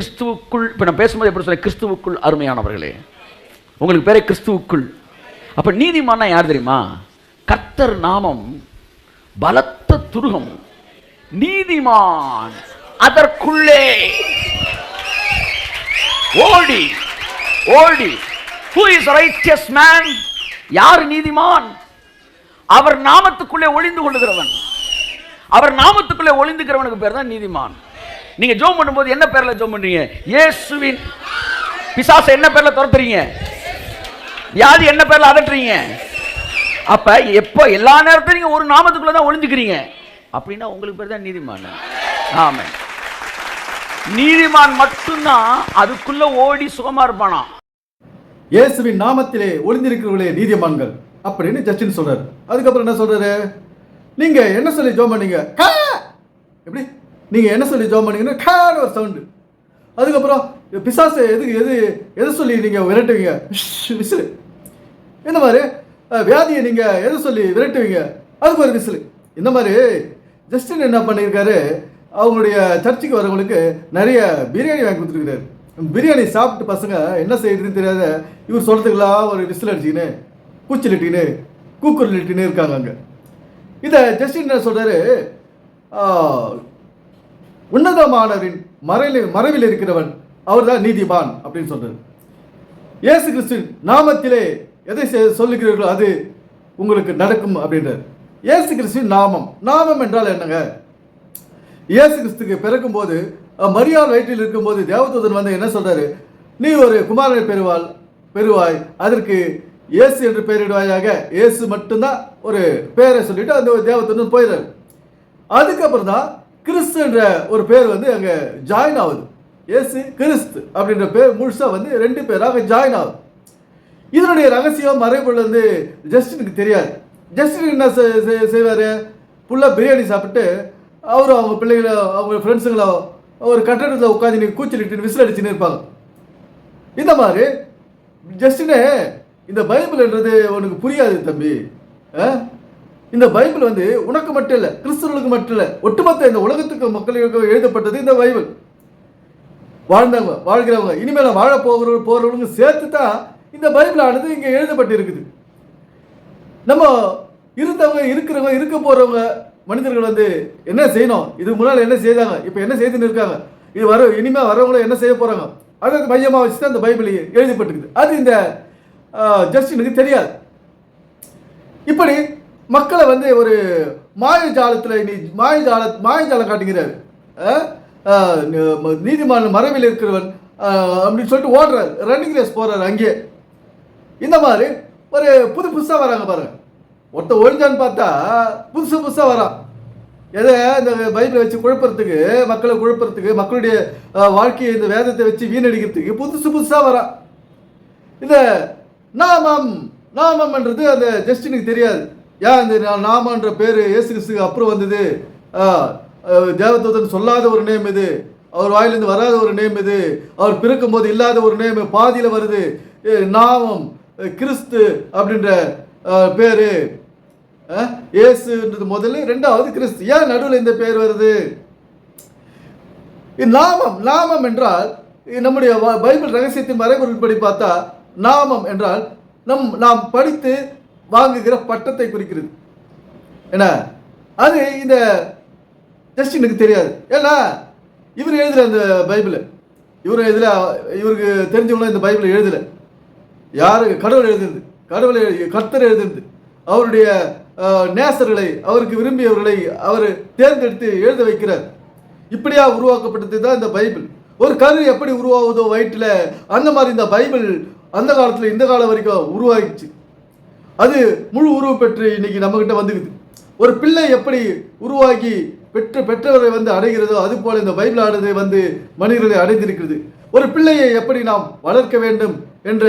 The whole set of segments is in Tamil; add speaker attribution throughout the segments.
Speaker 1: கிறிஸ்துவுக்குள் இப்போ நான் பேசும்போது எப்படி சொல்ல கிறிஸ்துவுக்குள் அருமையானவர்களே. உங்களுக்கு பேரே கிறிஸ்துவுக்குள். அப்போ நீதிமான்னா யார் தெரியுமா? கர்த்தர் நாமம் பலத்த துருகம் நீதிமான் அதற்குள்ளே. ஓடி ஓடி. ஹூ இஸ் ரைட்டியஸ் மேன் யார் நீதிமான்? அவர் நாமத்துக்குள்ளே ஒளிந்து கொள்ளுகிறவன். அவர் நாமத்துக்குள்ளே ஒளிந்துக்கிறவனுக்கு பேர் தான் நீதிமான். நீங்க ஜோம் பண்ணும்போது என்ன பேர்ல ஜோம் பண்றீங்க? இயேசுவின் பிசாசை என்ன பேர்ல துரத்துறீங்க? வியாதி என்ன பேர்ல அதட்டுறீங்க? அப்ப எப்போ எல்லா நேரத்திலும் நீங்க ஒரு நாமத்துக்குள்ள தான் ஒளிஞ்சுக்கிறீங்க. அப்படின்னா உங்களுக்கு பேர் தான் நீதிமான். ஆமா நீதிமான் மட்டும்தான் அதுக்குள்ள ஓடி சுகமா இருப்பானா
Speaker 2: இயேசுவின் நாமத்திலே ஒளிந்திருக்கிறவர்களே நீதிமான்கள் அப்படின்னு ஜஸ்டின் சொல்றாரு. அதுக்கப்புறம் என்ன சொல்றாரு? நீங்க என்ன சொல்லி ஜோம் பண்ணீங்க? எப்படி? நீங்கள் என்ன சொல்லி ஜோம் பண்ணீங்கன்னா கான்னு ஒரு சவுண்டு அதுக்கப்புறம் பிசாசு எது எது எது சொல்லி நீங்கள் விரட்டுவீங்க? ஷ், விசிலு. இந்த மாதிரி வியாதியை நீங்கள் எதை சொல்லி விரட்டுவீங்க? அதுக்கு ஒரு விசிலு. இந்த மாதிரி ஜஸ்டின் என்ன பண்ணியிருக்காரு? அவங்களுடைய சர்ச்சுக்கு வரவங்களுக்கு நிறைய பிரியாணி வாங்கி கொடுத்துருக்காரு பிரியாணி சாப்பிட்டு பசங்க என்ன செய்யறதுன்னு தெரியாத இவர் சொல்கிறதுக்கெல்லாம் ஒரு விசில் அடிச்சுக்கின்னு கூச்சலிட்டின்னு கூக்குரலிட்டின்னு இருக்காங்க அங்கே. இதை ஜஸ்டின் என்ன சொல்கிறாரு உன்னதமானவரின் மறையில் மறைவில் இருக்கிறவன் அவர்தான் நீதிமான் அப்படின்னு சொல்றாரு இயேசு கிறிஸ்துவின் நாமத்திலே எதை சொல்லுகிறீர்களோ அது உங்களுக்கு நடக்கும் அப்படின்றார். இயேசு கிறிஸ்துவின் நாமம். நாமம் என்றால் என்னங்க? இயேசு கிறிஸ்துக்கு பிறக்கும்போது போது மரியாள் வயிற்றில் இருக்கும்போது தேவதூதன் வந்து என்ன சொல்றாரு? நீ ஒரு குமாரனை பெறுவாள் பெறுவாய் அதற்கு இயேசு என்று பெயரிடுவாயாக. இயேசு மட்டும்தான் ஒரு பெயரை சொல்லிட்டு அந்த தேவதூதன் போயிடுறாரு. அதுக்கப்புறம் தான் கிறிஸ்துன்ற ஒரு பேர் வந்து அங்கே ஜாயின் ஆகுது. ஏசு கிறிஸ்து அப்படின்ற பேர் முழுசாக வந்து ரெண்டு பேராக ஜாயின் ஆகுது. இதனுடைய ரகசியம் மறைபொருள் வந்து ஜஸ்டினுக்கு தெரியாது. ஜஸ்டின் என்ன செய்வார்? ஃபுல்லாக பிரியாணி சாப்பிட்டு அவரும் அவங்க பிள்ளைகளோ அவங்க ஃப்ரெண்ட்ஸுங்களோ ஒரு கட்டடத்தில் உட்காந்து நீ கூச்சலிட்டு விசில் அடிச்சுன்னு இருப்பாங்க. இந்த மாதிரி ஜஸ்டினே இந்த பைபிள்ன்றது உனக்கு புரியாது தம்பி. ஆ? இந்த பைபிள் வந்து உனக்கு மட்டும் இல்லை கிறிஸ்தவர்களுக்கு மட்டும் இல்லை ஒட்டுமொத்த இந்த உலகத்துக்கு மக்களுக்கு எழுதப்பட்டது இந்த பைபிள். வாழ்ந்தவங்க வாழ்கிறவங்க இனிமேல் வாழ போகிறவங்க போகிறவங்க சேர்த்து தான் இந்த பைபிள் ஆனது இங்கே எழுதப்பட்டு இருக்குது நம்ம இருந்தவங்க இருக்கிறவங்க இருக்க போகிறவங்க மனிதர்கள் வந்து என்ன செய்யணும்? இதுக்கு முன்னால் என்ன செய்தாங்க? இப்போ என்ன செய்துன்னு இருக்காங்க? இது வர இனிமேல் வரவங்களும் என்ன செய்ய போகிறாங்க அதை மையமாக வச்சு தான் இந்த பைபிள் எழுதப்பட்டிருக்குது. அது இந்த ஜஸ்டினுக்கு தெரியாது. இப்படி மக்களை வந்து ஒரு மாயஜாலத்தில் நீ மாயஜால மாயஜாலம் காட்டுகிறார். நீதிமன்ற அஹ், மரபில் இருக்கிறவன் அப்படின்னு சொல்லிட்டு ஓடுறாரு. ரன்னிங் ரேஸ் போறாரு அங்கேயே இந்த மாதிரி ஒரு புது புதுசாக வராங்க பாருங்க. ஒருத்தன் ஒழிஞ்சான்னு பார்த்தா புதுசு புதுசாக வரான். எதை? இந்த பைபிளை வச்சு குழப்பறதுக்கு மக்களை குழப்பறதுக்கு மக்களுடைய வாழ்க்கையை இந்த வேதத்தை வச்சு வீணடிக்கிறதுக்கு புதுசு புதுசாக வரான். இந்த நாமம் நாமம்ன்றது அந்த ஜஸ்டினுக்கு தெரியாது. ஏன் இந்த நாமன்ற பேர் இயேசு கிறிஸ்துக்கு அப்புறம் வந்தது? தேவதூதன் சொல்லாத ஒரு நேம் இது. அவர் வாயிலிருந்து வராத ஒரு நேம் இது. அவர் பிறக்கும்போது இல்லாத ஒரு நேம் பாதியில் வருது. நாமம் கிறிஸ்து அப்படின்ற பேர். இயேசுன்றது முதல்ல. ரெண்டாவது கிறிஸ்து. ஏன் நடுவில் இந்த பேர் வருது? நாமம் நாமம் என்றால் நம்முடைய பைபிள் ரகசியத்தின் மறைபொருள்படி பார்த்தா நாமம் என்றால் நம் நாம் படித்து வாங்குகிற பட்டத்தை குறிக்கிறது. என்ன அது இந்த ஜஸ்டினுக்கு தெரியாது. ஏன்னா இவர் எழுதல இந்த பைபிள். இவர் எழுதல இவருக்கு தெரிஞ்சவங்களும் இந்த பைபிளை எழுதல. யாரு? கடவுள் எழுதுனது. கடவுள் கர்த்தர் எழுதுனது. அவருடைய நேசர்களை அவருக்கு விரும்பியவர்களை அவர் தேர்ந்தெடுத்து எழுத வைக்கிறார். இப்படியா உருவாக்கப்பட்டது தான் இந்த பைபிள். ஒரு கரு எப்படி உருவாகுதோ வயிற்றில் அந்த மாதிரி இந்த பைபிள் அந்த காலத்தில் இந்த காலம் வரைக்கும் உருவாகிச்சு அது முழு உருவம் பெற்று இன்னைக்கு நம்மகிட்ட வந்துக்குது. ஒரு பிள்ளை எப்படி உருவாக்கி பெற்ற பெற்றவரை வந்து அடைகிறதோ அது போல இந்த பைபிள் ஆனது வந்து மனிதர்களை அடைந்திருக்கிறது. ஒரு பிள்ளையை எப்படி நாம் வளர்க்க வேண்டும் என்ற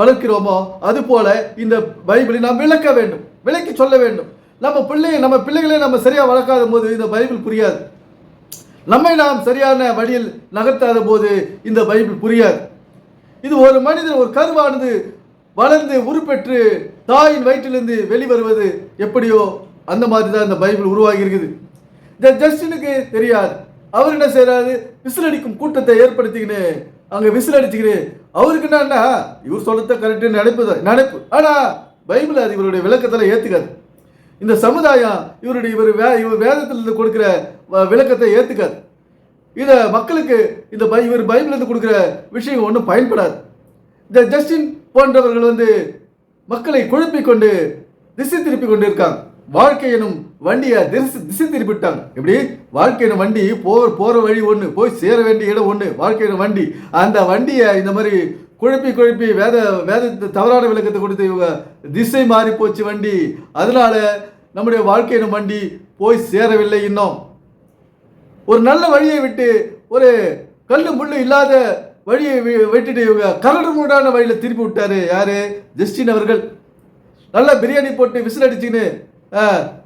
Speaker 2: வளர்க்கிறோமோ அது போல இந்த பைபிளை நாம் விளக்க வேண்டும் விளக்கி சொல்ல வேண்டும். நம்ம பிள்ளையை நம்ம பிள்ளைகளை நம்ம சரியாக வளர்க்காத போது இந்த பைபிள் புரியாது. நம்மை நாம் சரியான வழியில் நகர்த்தாத போது இந்த பைபிள் புரியாது. இது ஒரு மனிதன் ஒரு கருவானது வளர்ந்து உருப்பெற்று தாயின் வயிற்றிலிருந்து வெளிவருவது எப்படியோ அந்த மாதிரி தான் இந்த பைபிள் உருவாகி இருக்குது இந்த ஜஸ்டினுக்கு தெரியாது. அவர் என்ன செய்யறாரு விசில் அடிக்கும் கூட்டத்தை ஏற்படுத்திக்கின்னு அங்கே விசில் அடிச்சுக்கிட்டு அவருக்கு என்னன்னா இவர் சொல்லத்த கரெக்டு நினைப்பு தான் நினைப்பு. ஆனால் பைபிள் அது இவருடைய விளக்கத்தில் ஏற்றுக்காது இந்த சமுதாயம் இவருடைய இவர் வே இவர் வேதத்திலிருந்து கொடுக்குற வ- விளக்கத்தை ஏற்றுக்காது இதை மக்களுக்கு இந்த பை இவர் பைபிளிலிருந்து கொடுக்குற விஷயம் ஒன்றும் பயன்படாது. இந்த ஜஸ்டின் போன்றவர்கள் வந்து மக்களை குழப்பிக் கொண்டு திசை திருப்பி கொண்டு இருக்காங்க வாழ்க்கை எனும் வண்டியை திசை திசை திருப்பிட்டாங்க எப்படி? வாழ்க்கை எனும் வண்டி போர் போகிற வழி ஒன்று போய் சேர வேண்டிய இடம் ஒன்று வாழ்க்கை எனும் வண்டி. அந்த வண்டியை இந்த மாதிரி குழப்பி குழப்பி வேத வேத தவறான விளக்கத்தை கொடுத்து இவங்க திசை மாறி போச்சு வண்டி. அதனால நம்முடைய வாழ்க்கை எனும் வண்டி போய் சேரவில்லை இன்னும். ஒரு நல்ல வழியை விட்டு ஒரு கல்லு முள்ளு இல்லாத வழியை வி- விட்டுட்டு இவங்க கரடு மூடான வழியில் திருப்பி விட்டாரு. யாரு? ஜஸ்டின் அவர்கள். நல்லா பிரியாணி போட்டு விசில் அடிச்சுன்னு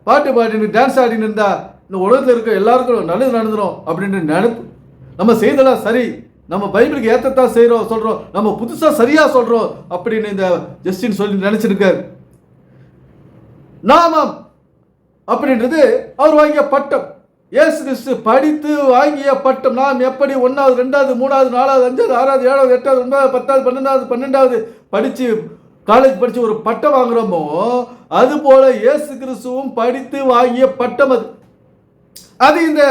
Speaker 2: பாட்டு பாடின்னு டான்ஸ் ஆடின்னு இருந்தா இந்த உலகத்தில் இருக்க எல்லாருக்கும் நல்லது நடந்துரும் அப்படின்னு நினைப்பு. நம்ம செய்தலாம் சரி. நம்ம பைபிளுக்கு ஏற்றத்தான் செய்கிறோம் சொல்கிறோம் நம்ம புதுசாக சரியாக சொல்கிறோம் அப்படின்னு இந்த ஜஸ்டின் சொல்லி நினைச்சிருக்காரு. நாமம் அப்படின்றது அவர் வாங்கிய பட்டம். இயேசு கிறிஸ்து படித்து வாங்கிய பட்டம் நாம் எப்படி ஒன்றாவது ரெண்டாவது மூணாவது நாலாவது அஞ்சாவது ஆறாவது ஏழாவது எட்டாவது ஒன்பதாவது பத்தாவது பன்னெண்டாவது பன்னெண்டாவது படித்து காலேஜ் படித்து ஒரு பட்டம் வாங்குறோமோ அது போல இயேசு கிறிஸ்துவும் படித்து வாங்கிய பட்டம் அது. அது இந்த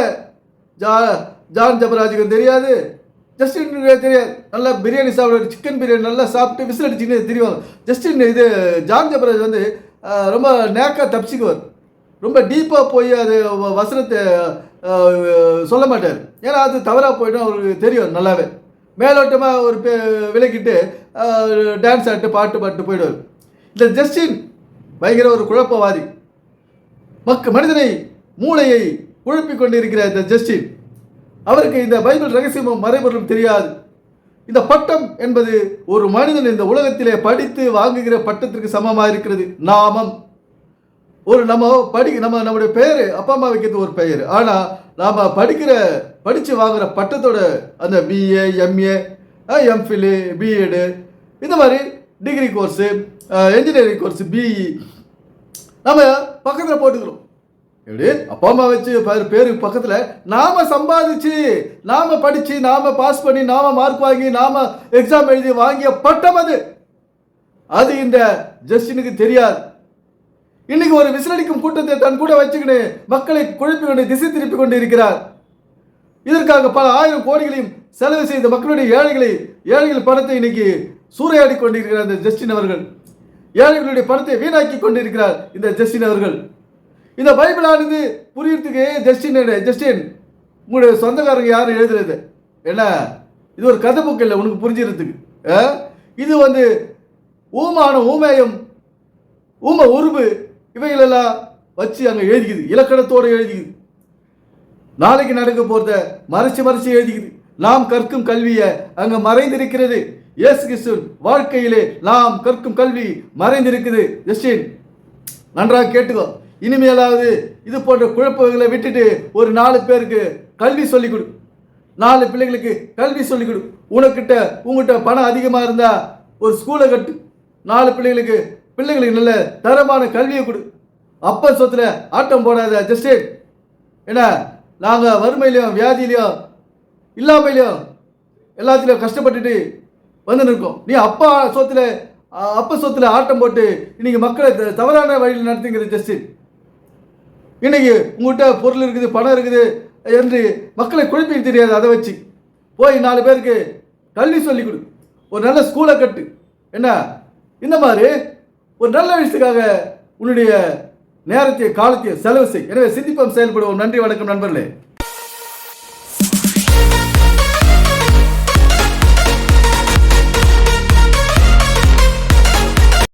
Speaker 2: ஜா ஜான் ஜபராஜுக்கு தெரியாது. ஜஸ்டின் தெரியாது. நல்லா பிரியாணி சாப்பிட சிக்கன் பிரியாணி நல்லா சாப்பிட்டு விசில் அடிச்சுன்னு தெரியும். ஜஸ்டின் இது ஜான் ஜபராஜ் வந்து ரொம்ப நேக்காக தப்பிச்சுக்குவார். ரொம்ப டீப்பாக போய் அது வசனத்தை சொல்ல மாட்டார். ஏன்னா அது தவறாக போயிடும் அவருக்கு தெரியும் நல்லாவே. மேலோட்டமாக ஒரு பே விலக்கிட்டு டான்ஸ் ஆட்டு பாட்டு பாட்டு போயிடுவார். இந்த ஜஸ்டின் பயங்கர ஒரு குழப்பவாதி. மக்க மனிதனை மூளையை குழப்பிக் கொண்டிருக்கிற இந்த ஜஸ்டின் அவருக்கு இந்த பைபிள் ரகசியமும் மறைபொருளும் தெரியாது. இந்த பட்டம் என்பது ஒரு மனிதன் இந்த உலகத்திலே படித்து வாங்குகிற பட்டத்திற்கு சமமாக இருக்கிறது நாமம். ஒரு நம்ம படி நம்ம நம்முடைய பெயர் அப்பா அம்மா வைக்கிறது ஒரு பெயர். ஆனால் நாம் படிக்கிற படித்து வாங்குகிற பட்டத்தோட அந்த பிஏ எம்ஏ எம்ஃபிலு பிஎடு இந்த மாதிரி degree course engineering course BE நம்ம பக்கத்தில் போட்டுக்கிறோம். எப்படி? அப்பா அம்மா வச்சு பேர் பேருக்கு பக்கத்தில் நாம் சம்பாதிச்சு நாம் படித்து நாம் பாஸ் பண்ணி நாம் மார்க் வாங்கி நாம் எக்ஸாம் எழுதி வாங்கிய பட்டம் அது. அது இந்த ஜஸ்டினுக்கு தெரியாது. இன்னைக்கு ஒரு விசிலடிக்கும் கூட்டத்தை தன் கூட வச்சுக்கிட்டு மக்களை குழப்பி கொண்டு திசை திருப்பி கொண்டு இருக்கிறார் இதற்காக பல ஆயிரம் கோடிகளையும் செலவு செய்த மக்களுடைய ஏழைகளை ஏழைகள் பணத்தை இன்னைக்கு சூறையாடி கொண்டிருக்கிறார் இந்த ஜஸ்டின் அவர்கள். ஏழைகளுடைய பணத்தை வீணாக்கி கொண்டிருக்கிறார் இந்த ஜஸ்டின் அவர்கள். இந்த பைபிளானது புரியறதுக்கு ஜஸ்டின் ஜஸ்டின் உங்களுடைய சொந்தக்காரங்க யாரும் எழுதுறது என்ன? இது ஒரு கதை புக்கு இல்லை உனக்கு புரிஞ்சுறதுக்கு ஆ? இது வந்து ஊமான ஊமேயம் ஊம உருவு இவைகளெல்லாம் வச்சு அங்கே எழுதிக்குது. இலக்கணத்தோடு எழுதிக்குது. நாளைக்கு நடக்க போகிறத மறைச்சு மறைச்சு எழுதிக்குது. நாம் கற்கும் கல்வியை அங்கே மறைந்திருக்கிறது. இயேசு கிறிஸ்து வாழ்க்கையிலே நாம் கற்கும் கல்வி மறைந்திருக்குது. ஜஸ்டின் நன்றாக கேட்டுக்கோ. இனிமேலாவது இது போன்ற குழப்பங்களை விட்டுட்டு ஒரு நாலு பேருக்கு கல்வி சொல்லிக் கொடு. நாலு பிள்ளைகளுக்கு கல்வி சொல்லிக் கொடு. உனக்கிட்ட உங்ககிட்ட பணம் அதிகமாக இருந்தால் ஒரு ஸ்கூலை கட்டு. நாலு பிள்ளைகளுக்கு பிள்ளைகளுக்கு நல்ல தரமான கல்வியை கொடு. அப்ப சொத்துல ஆட்டம் போடாத ஜஸ்டே என்ன நாங்கள் வறுமையிலையும் வியாதியிலையும் இல்லாமையிலையும் எல்லாத்திலையும் கஷ்டப்பட்டுட்டு வந்து நிற்கோம். நீ அப்பா சொத்துல அப்ப சொத்துல ஆட்டம் போட்டு இன்னைக்கு மக்களை த- தவறான வழியில் நடத்துங்கிற ஜஸ்டின் இன்னைக்கு உங்கள்கிட்ட பொருள் இருக்குது பணம் இருக்குது என்று மக்களை குழப்பிக்க தெரியாது அதை வச்சு. போய் நாலு பேருக்கு கல்வி சொல்லிக் கொடு. ஒரு நல்ல ஸ்கூலை கட்டு. என்ன? இந்த மாதிரி ஒரு நல்ல விஷயத்துக்காக உன்னுடைய நேரத்தை காலத்தை செலவு செய். எனவே சிந்திப்பம் செயல்படுவோம். நன்றி வணக்கம் நண்பர்களே.